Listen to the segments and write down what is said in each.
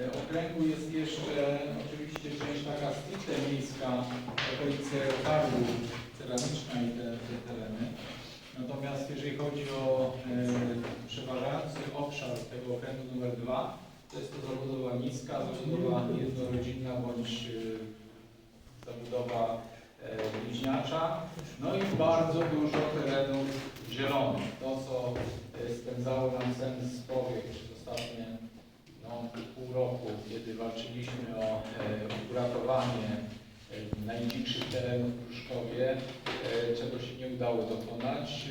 E, Okręgu jest jeszcze oczywiście część taka stricte miejska, okolice targu ceramiczna i te, te tereny. Natomiast jeżeli chodzi o e, przeważający obszar tego okręgu numer dwa, to jest to zabudowa niska, zabudowa jednorodzinna bądź e, zabudowa e, bliźniacza. No i bardzo dużo terenów zielonych. To, co e, spędzało nam sens powiek roku, kiedy walczyliśmy o e, uratowanie e, najdzikszych terenów w Pruszkowie, e, czego się nie udało dokonać.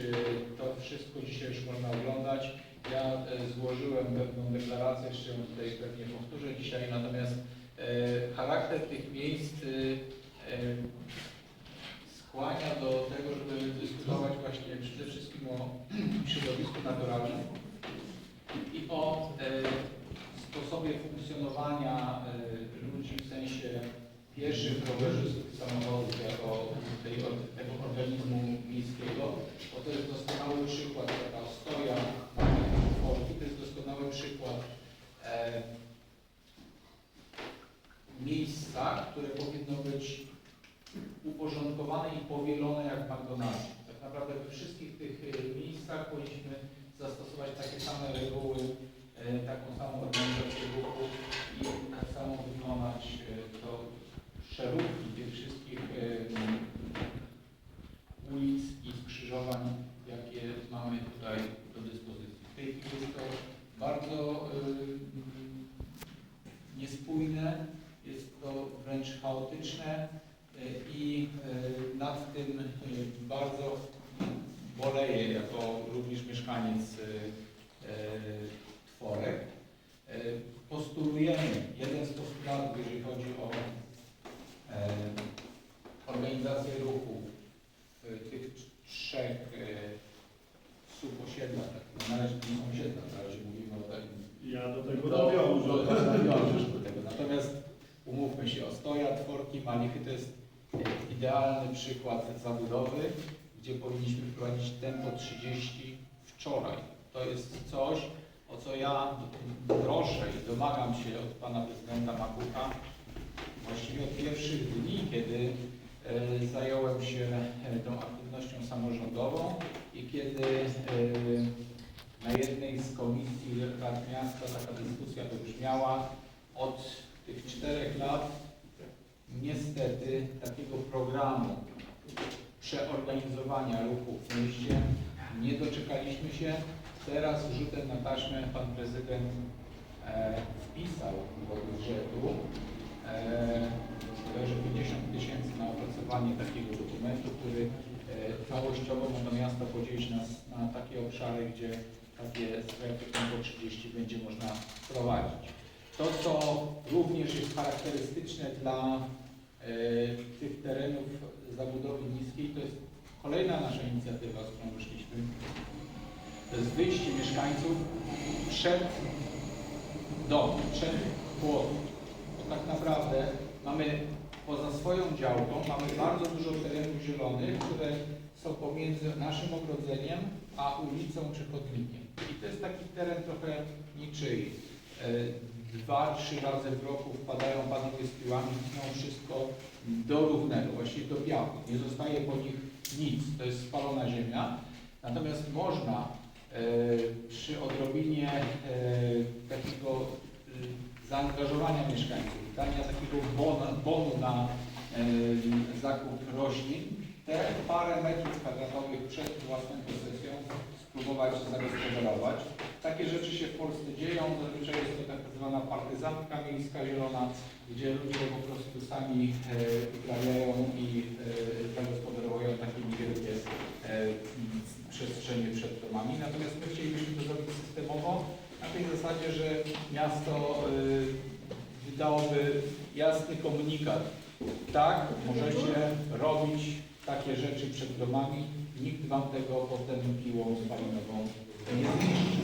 To wszystko dzisiaj już można oglądać. Ja złożyłem pewną deklarację, jeszcze ją tutaj pewnie powtórzę dzisiaj, natomiast charakter tych miejsc skłania do tego, żeby dyskutować właśnie przede wszystkim o środowisku naturalnym i o e, sposobie funkcjonowania e, ludzi w sensie pieszych, rowerzystów i samochodów jako tej, tego organizmu miejskiego, bo to jest doskonały przykład, taka ostoja Polski, to jest doskonały przykład e, miejsca, które powinno być uporządkowane i powielone jak w McDonaldzie. Tak naprawdę we wszystkich tych e, miejscach powinniśmy zastosować takie same reguły, e, taką samą organizację ruchu i tak samo wykonać e, to szeróki tych wszystkich ulic i skrzyżowań, jakie mamy tutaj do dyspozycji. W tej chwili jest to bardzo niespójne, jest to wręcz chaotyczne i e, nad tym e, bardzo boleję jako również mieszkaniec e, Tworek. Postulujemy, jeden z postulatów, jeżeli chodzi o organizację ruchu w tych trzech subosiedlach, tak, na razie to nie są osiedla, na razie mówimy o takim Ja do tego do- nawiążę. do- nawiążesz do tego. Natomiast umówmy się, Ostoja, Tworki, Malichy to jest idealny przykład zabudowy, gdzie powinniśmy wprowadzić tempo 30 wczoraj. To jest coś, o co ja proszę i domagam się od pana prezydenta Makucha właściwie od pierwszych dni, kiedy e, zająłem się e, tą aktywnością samorządową i kiedy e, na jednej z komisji Rad Miasta taka dyskusja wybrzmiała. Od tych czterech lat niestety takiego programu przeorganizowania ruchu w mieście nie doczekaliśmy się. Teraz rzutem na taśmę pan prezydent e, wpisał do budżetu e, bodajże 50 tysięcy na opracowanie takiego dokumentu, który e, całościowo to miasto podzielić na, na takie obszary, gdzie takie strefy tempo 30 będzie można wprowadzić. To, co również jest charakterystyczne dla tych terenów zabudowy niskiej, to jest kolejna nasza inicjatywa, z którą wyszliśmy. To jest wyjście mieszkańców przed dom, przed płot. Bo tak naprawdę mamy poza swoją działką, mamy bardzo dużo terenów zielonych, które są pomiędzy naszym ogrodzeniem a ulicą czy chodnikiem. I to jest taki teren trochę niczyi. Dwa, trzy razy w roku wpadają panowie z piłami, tną wszystko do równego, właściwie do białego. Nie zostaje po nich nic, to jest spalona ziemia. Natomiast można e, przy odrobinie e, takiego e, zaangażowania mieszkańców, dania takiego bona, bonu na zakup roślin, te parę metrów kwadratowych przed własną posesją spróbować zagospodarować. Takie rzeczy się w Polsce dzieją, zazwyczaj jest to tak zwana partyzantka miejska zielona, gdzie ludzie po prostu sami e, uprawiają i e, zagospodarowują takie niewielkie e, przestrzenie przed domami. Natomiast my chcielibyśmy to zrobić systemowo, na tej zasadzie, że miasto wydałoby jasny komunikat. Tak, możecie robić takie rzeczy przed domami, nikt wam tego potem piłą spalinową nie zniszczy.